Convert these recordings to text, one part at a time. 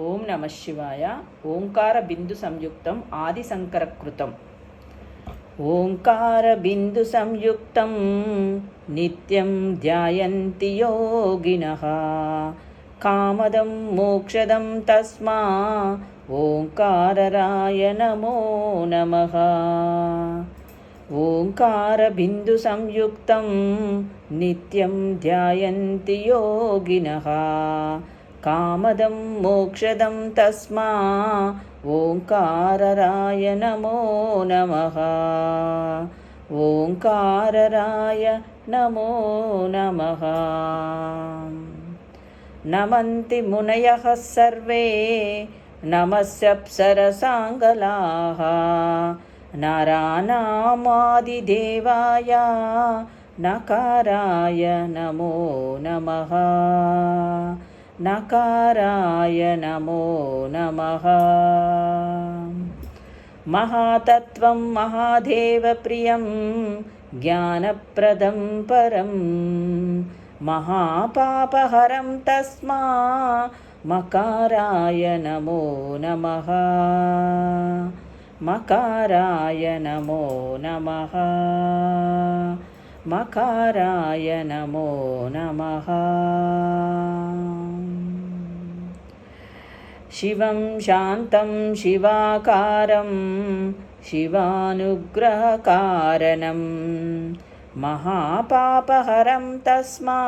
ఓం నమ శివాయ. ఓంకార బిందు సంయుక్తం ఆది ఆదిశంకరకృతం ఓంకార బిందు సంయుక్తం నిత్యం ధ్యాయంతి యోగిన. కామదం మోక్షదం తస్మా. ఓంకారరాయ నమో నమ. ఓంకార బిందు సంయుక్తం నిత్యం ధ్యాయంతి యోగిన. कामदं मोक्षदं तस्मा ओङ्कारराय नमो नमः। ओङ्कारराय नमो नमः। नमन्ति मुनयः सर्वे नमस्यप्सरसाङ्गलाः अप्सरसाङ्गलाः नकाराय नमो नमः। नकाराय नमो नमः। महातत्त्वं महादेवप्रियं ज्ञानप्रदं परं। महापापहरं तस्मा मकाराय नमो नमः। मकाराय नमो नमः। मकाराय नमो नमः। शिवं शान्तं शिवाकारं शिवानुग्रहकारणं। महापापहरं तस्मा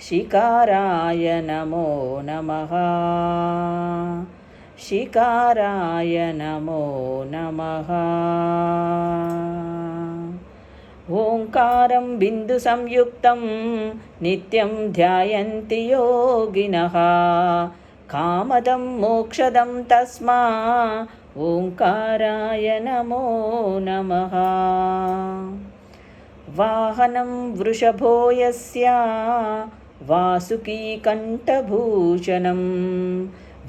शिकाराय नमो नमः। शिकाराय नमो नमः। ओङ्कारं बिन्दुसंयुक्तं नित्यं ध्यायन्ति योगिनः कामदं मोक्षदं तस्मा ओङ्काराय नमो नमः। वाहनं वृषभो यस्य वासुकीकण्ठभूषणं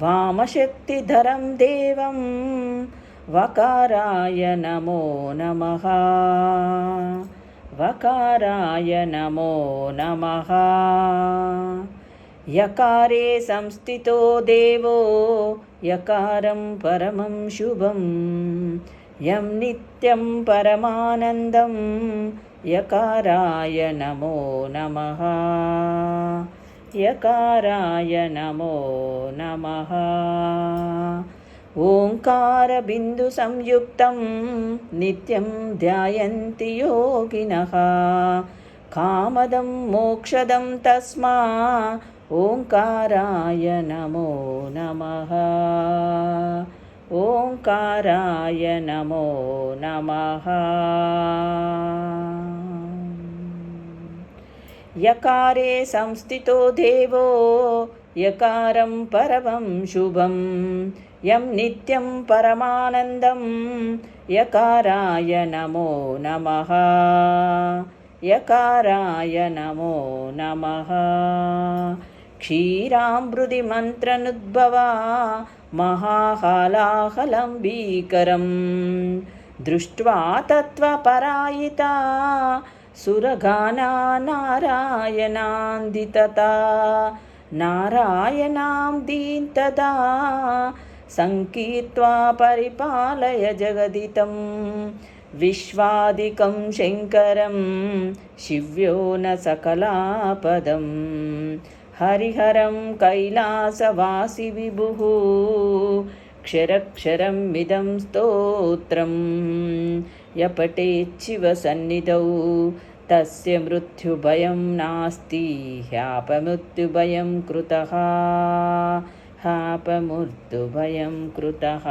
वामशक्तिधरं देवं वकाराय नमो नमः। वकाराय नमो नमः। यकारे संस्थितो देवो यकारं परमं शुभं यं नित्यं परमानन्दं यकाराय नमो नमः। यकाराय नमो नमः। ओङ्कारबिन्दुसंयुक्तं नित्यं ध्यायन्ति योगिनः। कामदं मोक्षदं तस्मा ओङ्काराय नमो नमः। ओङ्काराय नमो नमः। यकारे संस्थितो देवो यकारं परमं शुभं। यं नित्यं परमानन्दं। यकाराय नमो नमः। यकाराय नमो नमः। क्षीरामृदिमन्त्रनुद्भवा महाहालाहलम्बीकरं दृष्ट्वा तत्त्वपरायिता सुरगाना नारायणान्दितता नारायणां दीन्तदा सङ्कीर्त्वा परिपालय जगदितं। विश्वादिकं शङ्करं शिव्यो न सकलापदम् हरिहरं कैलासवासि विभुः क्षरक्षरं मिदं स्तोत्रं। यपटेच्छिवसन्निधौ तस्य मृत्युभयं नास्ति। ह्यापमृत्युभयं कृतः। हापमृत्युभयं कृतः